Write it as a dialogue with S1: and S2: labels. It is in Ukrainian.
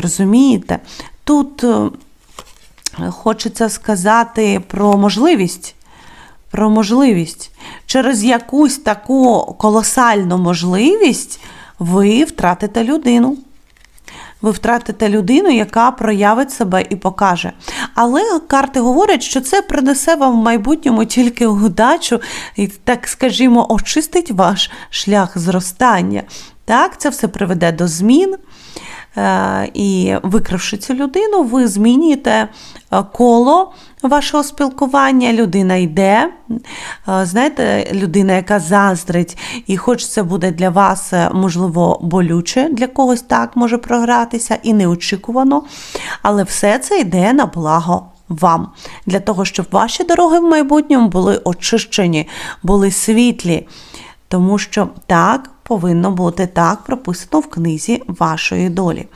S1: Розумієте? Тут е, хочеться сказати про можливість. Про можливість. Через якусь таку колосальну можливість ви втратите людину. Ви втратите людину, яка проявить себе і покаже. Але карти говорять, що це принесе вам в майбутньому тільки удачу і, так скажімо, очистить ваш шлях зростання. Так, це все приведе до змін. Е, І викривши цю людину, ви змінюєте е, коло вашого спілкування. Людина йде. Е, Знаєте, людина, яка заздрить, і хоч це буде для вас, можливо, болюче, для когось так може програтися і неочікувано, але все це йде на благо вам, для того, щоб ваші дороги в майбутньому були очищені, були світлі. Тому що так повинно бути так прописано в книзі вашої долі.